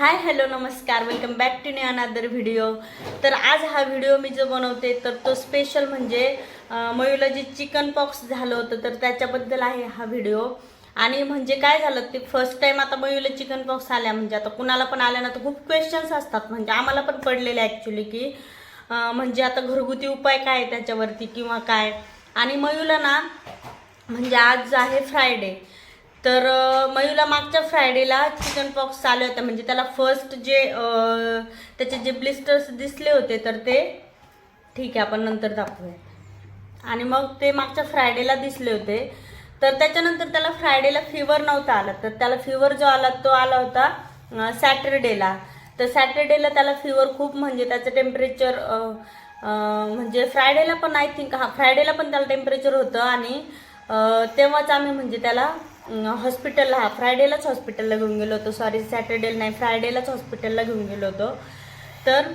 हाय hello नमस्कार. Welcome back to ने another video तर आज हा व्हिडिओ मी जो बनवते तर तो स्पेशल म्हणजे मयूला जे चिकन पॉक्स झालं होतं तर त्याच्याबद्दल आहे हा व्हिडिओ आणि म्हणजे काय झालं ते फर्स्ट टाइम आता मयूला चिकन पॉक्स आल्या. म्हणजे आता कुणाला पण आल्या ना तर खूप क्वेश्चन्स असतात. म्हणजे आम्हाला पण पडलेले ॲक्च्युली की म्हणजे आता घरगुती उपाय काय आहे त्याच्यावरती किंवा काय. आणि मयूला ना म्हणजे आज आहे फ्रायडे तर मयूला मागच्या फ्रायडेला चिकन पॉक्स चालू होता. म्हणजे त्याला फर्स्ट जे त्याचे जे ब्लिस्टर्स दिसले होते तर ते ठीक आहे आपण नंतर दाखवूया. आणि मग ते मागच्या फ्रायडेला दिसले होते. तर त्याच्यानंतर त्याला फ्रायडेला फिवर नव्हता आला. तर त्याला फिवर जो आला तो आला होता सॅटरडेला तर सॅटरडेला त्याला फिवर खूप म्हणजे त्याचं टेम्परेचर म्हणजे फ्रायडेला पण आय थिंक हा फ्रायडेला पण त्याला टेम्परेचर होतं. आणि तेव्हाच आम्ही म्हणजे त्याला हॉस्पिटलला हा फ्रायडेलाच हॉस्पिटलला घेऊन गेलो होतो. सॉरी सॅटर्डेला नाही फ्रायडेलाच हॉस्पिटलला घेऊन गेलो होतो. तर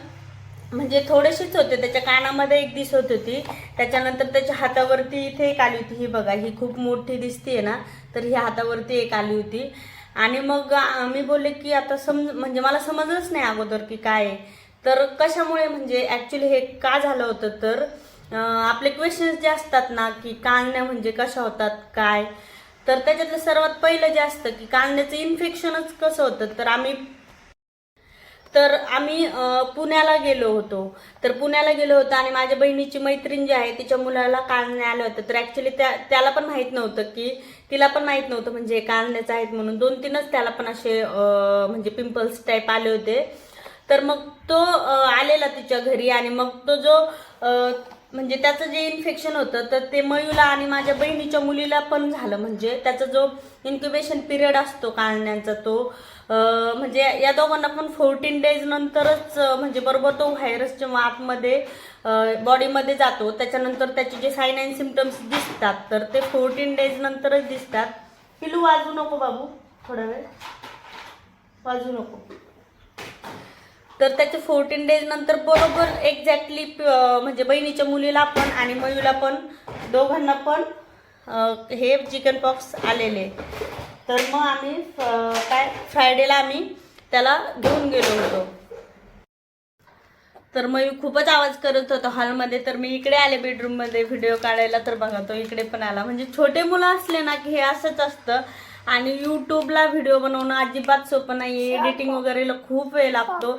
म्हणजे थोडेसेच होते त्याच्या कानामध्ये एक दिसत होती. त्याच्यानंतर त्याच्या हातावरती इथे एक आली होती. ही बघा ही खूप मोठी दिसतीये ना तर ही हातावरती एक आली होती. आणि मग मी बोलले की आता समज म्हणजे मला समजलंच नाही अगोदर की काय आहे. तर कशामुळे म्हणजे ॲक्च्युली हे का झालं होतं? तर आपले क्वेश्चन्स जे असतात ना की कांगण्या म्हणजे कशा होतात काय? तर त्याच्यातलं सर्वात पहिलं जे असतं की कांद्याचं इन्फेक्शनच कसं होतं तर आम्ही तर आम्ही पुण्याला गेलो होतो. तर पुण्याला गेलो होतो आणि माझ्या बहिणीची मैत्रीण जी आहे तिच्या मुलाला काढणे आलं होतं. तर ॲक्च्युली त्या त्याला पण माहीत नव्हतं की तिला पण माहीत नव्हतं म्हणजे काढण्याचं आहेत म्हणून. दोन तीनच त्याला पण असे म्हणजे पिंपल्स टाईप आले होते. तर मग तो आलेला तिच्या घरी आणि मग तो जो म्हणजे त्याचं जे इन्फेक्शन होतं तर ते मयूला आणि माझ्या बहिणीच्या मुलीला पण झालं. म्हणजे त्याचा जो इन्क्युबेशन पिरियड असतो काढण्याचा तो म्हणजे या दोघांना पण फोर्टीन डेज नंतरच म्हणजे बरोबर तो व्हायरस जेव्हा आतमध्ये बॉडीमध्ये जातो त्याच्यानंतर त्याचे जे साईन अँड सिमटम्स दिसतात तर ते फोर्टीन डेज नंतरच दिसतात. पिलू वाजू नको बाबू थोडा वेळ. वाजू नको. तर त्याचे फोर्टीन डेज नंतर बरोबर एक्झॅक्टली म्हणजे बहिणीच्या मुलीला पण आणि मयूला पण दोघांना पण हे चिकन पॉक्स आलेले. तर मग आम्ही काय फ्रायडेला आम्ही त्याला घेऊन गेलो होतो. तर मग खूपच आवाज करत होता हॉलमध्ये तर मी इकडे आले बेडरूममध्ये व्हिडिओ काढायला. तर बघा तो इकडे पण आला. म्हणजे छोटे मुलं असले ना की हे असंच असतं. आणि यूट्यूबला व्हिडिओ बनवणं अजिबात सोपं नाही एडिटिंग वगैरेला खूप वेळ लागतो.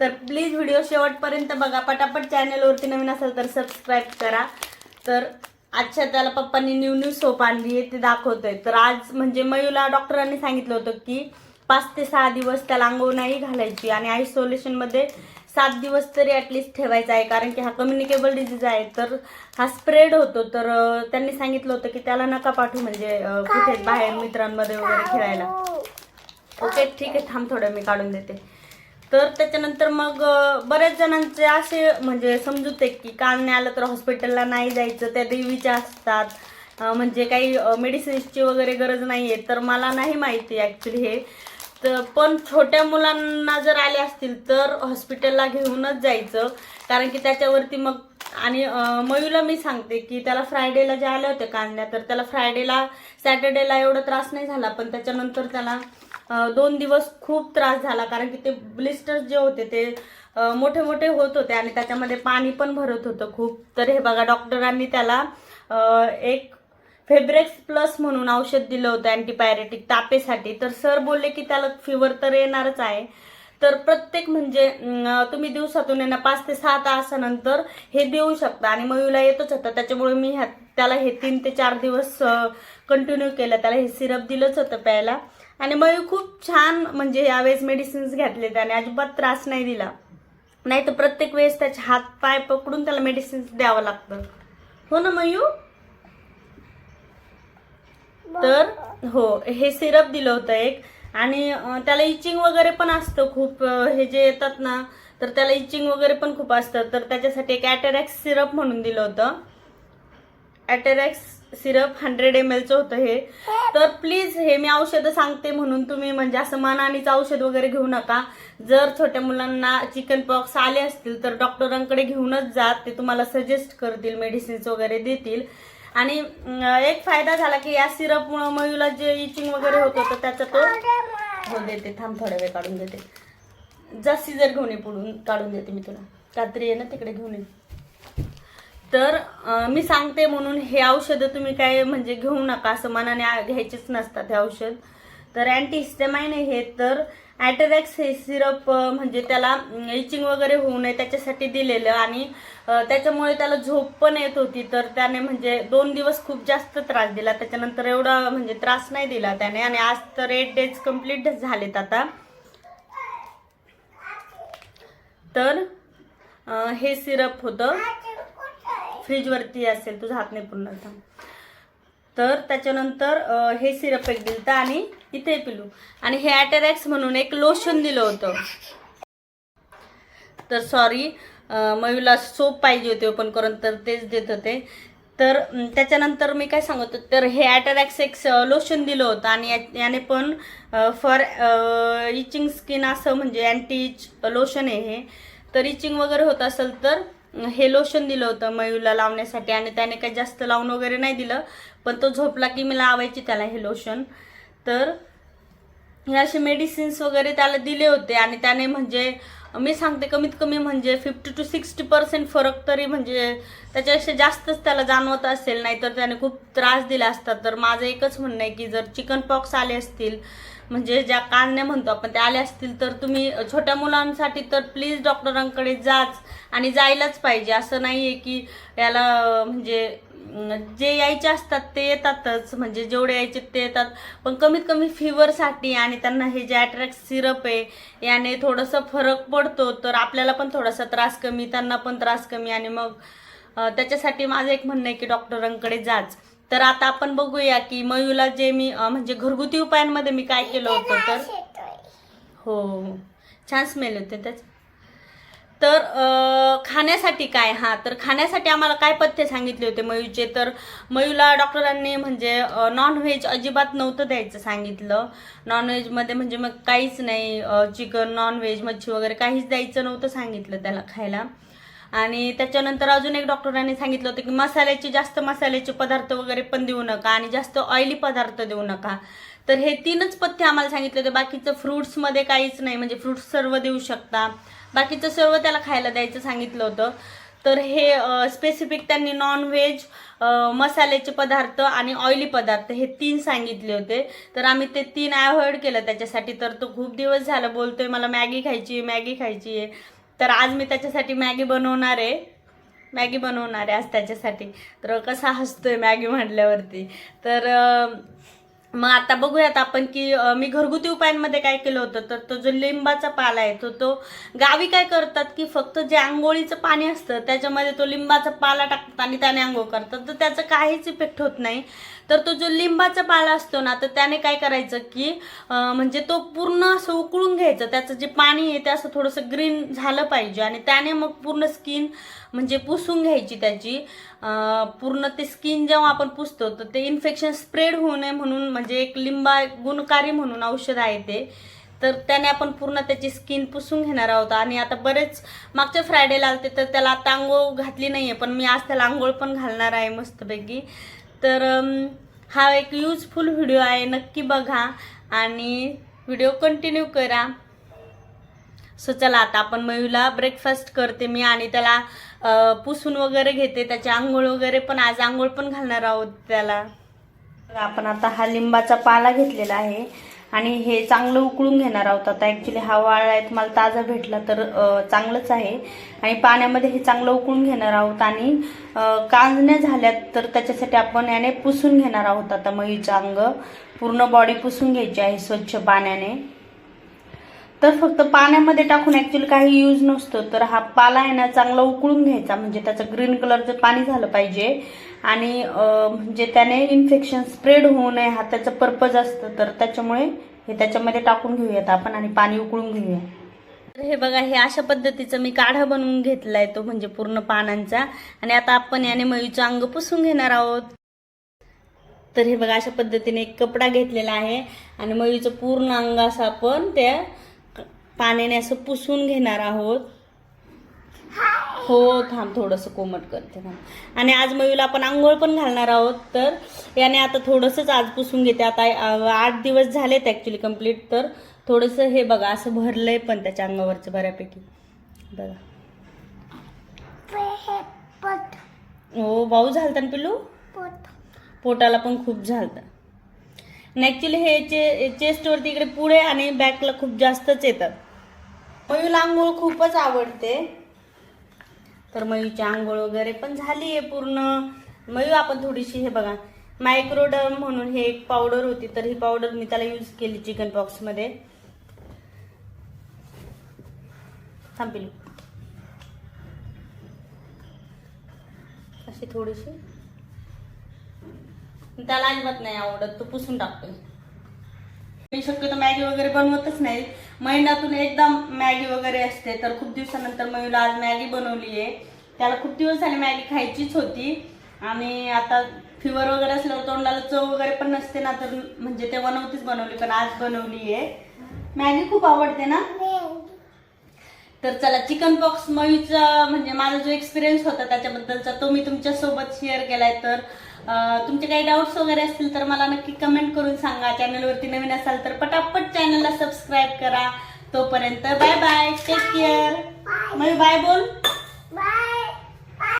तर प्लीज व्हिडिओ शेवटपर्यंत बघा. पटापट चॅनलवरती नवीन असेल तर सबस्क्राईब करा. तर आजच्या त्याला पप्पांनी न्यू न्यू सोप आणली आहे ते दाखवतोय. तर आज म्हणजे मयूला डॉक्टरांनी सांगितलं होतं की पाच ते सहा दिवस त्याला अंघोळ नाही घालायची आणि आयसोलेशनमध्ये सात दिवस तरी ॲटलिस्ट ठेवायचा आहे. कारण की हा कम्युनिकेबल डिझीज आहे. तर हा स्प्रेड होतो. तर त्यांनी सांगितलं होतं की त्याला नका पाठवू म्हणजे कुठे बाहेर मित्रांमध्ये वगैरे खेळायला. ओके ठीक आहे. थांब थोडं मी काढून देते. तर त्याच्यानंतर मग बऱ्याच जणांचे असे म्हणजे समजूत आहे की काल नाही आलं तर हॉस्पिटलला नाही जायचं त्या देवीच्या असतात. म्हणजे काही मेडिसिन्सची वगैरे गरज नाही आहे तर मला नाही माहिती ॲक्च्युली हे. तर पण छोट्या मुलांना जर आले असतील तर हॉस्पिटलला घेऊनच जायचं. कारण की त्याच्यावरती मग आणि मयूला मी सांगते की त्याला फ्रायडेला ज्या आल्या होत्या कांद्या तर त्याला फ्रायडेला सॅटर्डेला एवढा त्रास नाही झाला पण त्याच्यानंतर त्याला दोन दिवस खूप त्रास झाला कारण की ते ब्लिस्टर्स जे होते ते मोठे मोठे होत होते आणि त्याच्यामध्ये पाणी पण भरत होतं खूप. तर हे बघा डॉक्टरांनी त्याला एक फेब्रेक्स प्लस म्हणून औषध दिलं होतं अँटीबायोटिक तापेसाठी. तर सर बोलले की त्याला फिवर तर येणारच आहे. तर प्रत्येक म्हणजे तुम्ही दिवसातून यांना पाच ते सहा तासानंतर हे देऊ शकता आणि मयूला येतच होतं. त्याच्यामुळे मी ह्या त्याला हे तीन ते चार दिवस कंटिन्यू केलं. त्याला हे सिरप दिलंच होतं प्यायला. आणि मयू खूप छान म्हणजे यावेळेस मेडिसिन्स घेतले त्याने. अजिबात त्रास नाही दिला. नाही तर प्रत्येक वेळेस त्याचे हात पाय पकडून त्याला मेडिसिन्स द्यावं लागतं. हो ना मयू तर हो हे सिरप दिलं होतं एक. आणि त्याला इचिंग वगैरे पण असतं खूप हे जे येतात ना तर त्याला इचिंग वगैरे पण खूप असतं. तर त्याच्यासाठी एक ॲटेरॅक्स सिरप म्हणून दिलं होतं. ॲटेरॅक्स सिरप हंड्रेड एम एलचं होतं हे. तर प्लीज हे मी औषधं सांगते म्हणून तुम्ही म्हणजे असं मनानेच औषध वगैरे घेऊ नका. जर छोट्या मुलांना चिकन पॉक्स आले असतील तर डॉक्टरांकडे घेऊनच जा. ते तुम्हाला सजेस्ट करतील मेडिसिन्स वगैरे देतील. आणि एक फायदा झाला की या सिरपमुळं मयूला जे इचिंग वगैरे होत होतं त्याचा तो हो देते. थांब थोडा वेळ काढून देते. जा सीजर घेऊन ये पुढून काढून देते मी तुला. कात्री आहे ना तिकडे घेऊन ये. तर मी सांगते म्हणून हे औषधं तुम्ही काय म्हणजे घेऊ नका असं मनाने घ्यायचेच नसतात हे औषध. तर अँटीहिस्टेमाइन हे तर ॲटरॅक्स हे सिरप म्हणजे त्याला इचिंग वगैरे होऊ नये त्याच्यासाठी दिलेलं आणि त्याच्यामुळे त्याला झोप पण येत होती तर त्याने म्हणजे दोन दिवस खूप जास्त त्रास दिला. त्याच्यानंतर एवढा म्हणजे त्रास नाही दिला त्याने आणि आज तर एट डेज कंप्लीट झालेत आता. तर हे सिरप होतं. फ्रीजवरती असेल तुझा हात नाही पूर्ण थांब. तर त्याच्यानंतर हे सिरप एक दिलं आणि इथे पिलू. आणि हे ॲटेरॅक्स म्हणून एक लोशन दिलं होतं. तर सॉरी मयूला सोप पाहिजे होते ओपन करून तर तेच देत होते. तर त्याच्यानंतर मी काय सांगतो तर हे ॲटेरॅक्स एक लोशन दिलं होतं आणि या- याने पण फॉर इचिंग स्किन असं म्हणजे अँटी इच लोशन आहे हे. तर इचिंग वगैरे होत असेल तर हे लोशन दिलं होतं मयूला लावण्यासाठी आणि त्याने काही जास्त लावून वगैरे नाही दिलं पण तो झोपला की मी लावायची त्याला हे लोशन तर हे असे मेडिसिन्स वगैरे त्याला दिले होते आणि त्याने म्हणजे मी सांगते कमीत कमी म्हणजे फिफ्टी टू सिक्स्टी पर्सेंट फरक तरी म्हणजे त्याच्यापेक्षा जास्तच त्याला जाणवत असेल नाहीतर त्याने खूप त्रास दिला असता. तर माझं एकच म्हणणं आहे की जर चिकन पॉक्स आले असतील म्हणजे ज्या काढण्या म्हणतो आपण त्या आल्या असतील तर तुम्ही छोट्या मुलांसाठी तर प्लीज डॉक्टरांकडे जाच आणि जायलाच पाहिजे. असं नाही आहे की याला म्हणजे जे यायचे असतात ते येतातच. म्हणजे जेवढे यायचे ते येतात. पण कमीत कमी फिवरसाठी आणि त्यांना हे जे अट्रॅक्ट सिरप आहे याने थोडंसं फरक पडतो तर आपल्याला पण थोडासा त्रास कमी त्यांना पण त्रास कमी. आणि मग त्याच्यासाठी माझं एक म्हणणं आहे की डॉक्टरांकडे जाच. तर आता आपण बघूया की मयूला जे मी म्हणजे घरगुती उपायांमध्ये मी काय केलं होतं तर? हो छान स्मेल होते त्याच. तर खाण्यासाठी काय? हा तर खाण्यासाठी आम्हाला काय पथ्य सांगितले होते मयूचे? तर मयूला डॉक्टरांनी म्हणजे नॉनव्हेज अजिबात नव्हतं द्यायचं सांगितलं. नॉनव्हेजमध्ये म्हणजे मग काहीच नाही चिकन नॉनव्हेज मच्छी वगैरे काहीच द्यायचं नव्हतं सांगितलं त्याला खायला. आणि त्याच्यानंतर अजून एक डॉक्टरांनी सांगितलं होतं की मसाल्याचे जास्त मसाल्याचे पदार्थ वगैरे पण देऊ नका आणि जास्त ऑइली पदार्थ देऊ नका. तर हे तीनच पथ्य आम्हाला सांगितले होते. बाकीचं फ्रुट्समध्ये काहीच नाही. म्हणजे फ्रुट्स सर्व देऊ शकता. बाकीचं सर्व त्याला खायला द्यायचं सांगितलं होतं. तर हे स्पेसिफिक त्यांनी नॉनव्हेज मसाल्याचे पदार्थ आणि ऑइली पदार्थ हे तीन सांगितले होते. तर आम्ही ते तीन अवॉइड केलं त्याच्यासाठी. तर तो खूप दिवस झालं बोलतोय. मला मॅगी खायची आहे मॅगी खायची आहे. तर आज मी त्याच्यासाठी मॅगी बनवणार आहे. मॅगी बनवणार आहे आज त्याच्यासाठी. तर कसा हसतोय मॅगी म्हटल्यावरती. तर मग आता बघूयात आपण की मी घरगुती उपायांमध्ये काय केलं होतं? तर तो जो लिंबाचा पाला आहे तो तो गावी काय करतात की फक्त जे आंघोळीचं पाणी असतं त्याच्यामध्ये तो लिंबाचा पाला टाकतात आणि त्याने आंघोळ करतात. तर त्याचं काहीच इफेक्ट होत नाही. तर तो जो लिंबाचा पाला असतो ना तर त्याने काय करायचं की म्हणजे तो पूर्ण असं उकळून घ्यायचं. त्याचं जे पाणी आहे ते असं थोडंसं ग्रीन झालं पाहिजे आणि त्याने मग पूर्ण स्किन म्हणजे पुसून घ्यायची त्याची. पूर्ण ते स्किन जेव्हा आपण पुसतो तर ते इन्फेक्शन स्प्रेड होऊ नये म्हणून म्हणजे एक लिंबा गुणकारी म्हणून औषध आहे ते. तर त्याने आपण पूर्ण त्याची स्किन पुसून घेणार आहोत. आणि आता बरेच मागच्या फ्रायडेला आलते तर त्याला आता आंघोळ घातली नाही आहे पण मी आज त्याला आंघोळ पण घालणार आहे मस्तपैकी. तर हा एक यूजफुल व्हिडिओ आहे नक्की बघा. आणि व्हिडिओ कंटिन्यू करा. सो चला आता आपण मयूला ब्रेकफास्ट करते मी आणि त्याला पुसून वगैरे घेते त्याची आंघोळ वगैरे पण आज आंघोळ पण घालणार आहोत त्याला. आपण आता हा लिंबाचा पाला घेतलेला आहे आणि हे चांगलं उकळून घेणार आहोत. आता ॲक्च्युली हा वाळा आहे तुम्हाला ताजा भेटला तर चांगलंच आहे. आणि पाण्यामध्ये हे चांगलं उकळून घेणार आहोत आणि कांजण्या झाल्यात तर त्याच्यासाठी आपण याने पुसून घेणार आहोत. आता मयूचं अंग पूर्ण बॉडी पुसून घ्यायची आहे स्वच्छ पाण्याने. तर फक्त पाण्यामध्ये टाकून ऍक्च्युली काही यूज नसतो. तर हा पाला आहे ना चांगला उकळून घ्यायचा. म्हणजे त्याचं ग्रीन कलरचं पाणी झालं पाहिजे. आणि म्हणजे त्याने इन्फेक्शन स्प्रेड होऊ नये. हा त्याचा पर्पज असतं. तर त्याच्यामुळे हे त्याच्यामध्ये टाकून घेऊयात आपण आणि पाणी उकळून घेऊया. तर हे बघा हे अशा पद्धतीचं मी काढा बनवून घेतलाय तो म्हणजे पूर्ण पानांचा. आणि आता आपण याने मयूचं अंग पुसून घेणार आहोत. तर हे बघा अशा पद्धतीने एक कपडा घेतलेला आहे. आणि मयूचं पूर्ण अंग असं आपण त्या पाण्याने असं पुसून घेणार आहोत. हो थांब थोडंसं कोमट करते थांब. आणि आज मयूला आपण आंघोळ पण घालणार आहोत तर याने आता थोडंसंच आज पुसून घेते. आता आठ दिवस झालेत ॲक्च्युली कंप्लीट तर थोडंसं हे बघा असं भरलं आहे पण त्याच्या अंगावरचं बऱ्यापैकी. बघा. हो भाऊ झालता ना पिल्लू? पोटाला पण खूप झालतं. आणि ॲक्च्युली हे चे चेस्टवरती इकडे पुढे आणि बॅकला खूप जास्तच येतात. मयूला आंघोळ खूपच आवडते. तर मयूची आंघोळ वगैरे पण झाली आहे पूर्ण. मयू आपण थोडीशी हे बघा मायक्रोडर्म म्हणून हे एक पावडर होती तर ही पावडर मी त्याला यूज केली चिकन बॉक्समध्ये थांबेल अशी थोडीशी. त्याला अजिबात नाही आवडत तो पुसून टाकतोय. मी शक्यतो मॅगी वगैरे बनवतच नाही. महिन्यातून एकदा मॅगी वगैरे असते. तर खूप दिवसानंतर मयूला आज मॅगी बनवली आहे. त्याला खूप दिवस झाले मॅगी खायचीच होती. आणि आता फिवर वगैरे असल्यावर तोंडाला चव वगैरे पण नसते ना तर म्हणजे तेव्हा नव्हतीच बनवली पण आज बनवली आहे. मॅगी खूप आवडते ना? तर चला चिकन पॉक्स मयूचा म्हणजे माझा जो एक्सपिरियन्स होता त्याच्याबद्दलचा तो मी तुमच्यासोबत शेअर केलाय. तर तुमचे काही डाऊट्स वगैरे असतील तर मला नक्की कमेंट करून सांगा. चॅनलवरती नवीन असाल तर पटापट चॅनलला सबस्क्राईब करा. तोपर्यंत bye bye take care Mayu bye बोल. Bye.